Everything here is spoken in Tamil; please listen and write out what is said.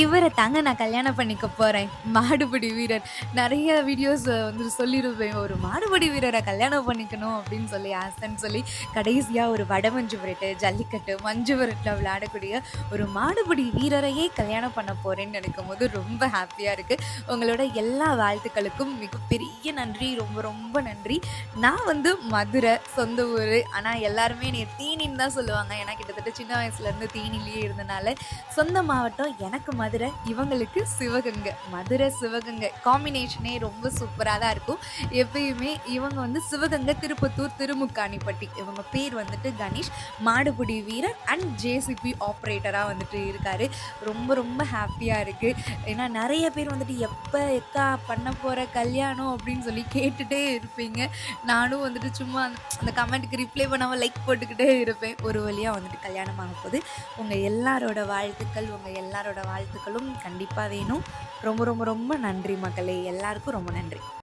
இவரை தாங்க நான் கல்யாணம் பண்ணிக்க போகிறேன் மாடுபிடி வீரர். நிறைய வீடியோஸ் வந்து சொல்லியிருப்பேன் ஒரு மாடுபிடி வீரரை கல்யாணம் பண்ணிக்கணும் அப்படின்னு சொல்லி ஆசைன்னு சொல்லி, கடைசியாக ஒரு வடமஞ்சு விரட்டு, ஜல்லிக்கட்டு, மஞ்சு விரட்டில் விளையாடக்கூடிய ஒரு மாடுபிடி வீரரையே கல்யாணம் பண்ண போகிறேன்னு நினைக்கும் போது ரொம்ப ஹாப்பியாக இருக்குது உங்களோட எல்லா வாழ்த்துக்களுக்கும் மிகப்பெரிய நன்றி. ரொம்ப ரொம்ப நன்றி. நான் வந்து மதுரை, சொந்த ஊர் ஆனால் எல்லாருமே என்னைய தீனின்னு தான் சொல்லுவாங்க. ஏன்னா கிட்டத்தட்ட சின்ன வயசுலேருந்து தீனிலேயே இருந்தனால, சொந்த மாவட்டம் எனக்கு மதுரை, இவங்களுக்கு சிவகங்கை. மதுரை, சிவகங்கை காம்பினேஷனே ரொம்ப சூப்பராக தான் இருக்கும். எப்பயுமே இவங்க வந்து சிவகங்கை, திருப்பத்தூர், திருமுக்காணிப்பட்டி. இவங்க பேர் வந்துட்டு கணேஷ். மாடுபிடி வீரர் அண்ட் ஜேசிபி ஆப்ரேட்டராக வந்துட்டு இருக்காரு. ரொம்ப ரொம்ப ஹாப்பியாக இருக்குது ஏன்னா நிறைய பேர் வந்துட்டு எப்போ எக்கா பண்ண போகிற கல்யாணம் அப்படின்னு சொல்லி கேட்டுகிட்டே இருப்பீங்க. நானும் வந்துட்டு சும்மா அந்த கமெண்ட்டுக்கு ரிப்ளை பண்ணாமல் லைக் போட்டுக்கிட்டே இருப்பேன். ஒரு வழியாக வந்துட்டு கல்யாணம் ஆக போது. உங்கள் எல்லாரோட வாழ்த்துக்கள், உங்கள் எல்லாரோட வாழ்த்துக்களும் கண்டிப்பாக வேணும். ரொம்ப ரொம்ப ரொம்ப நன்றி மக்களே! எல்லாருக்கும் ரொம்ப நன்றி.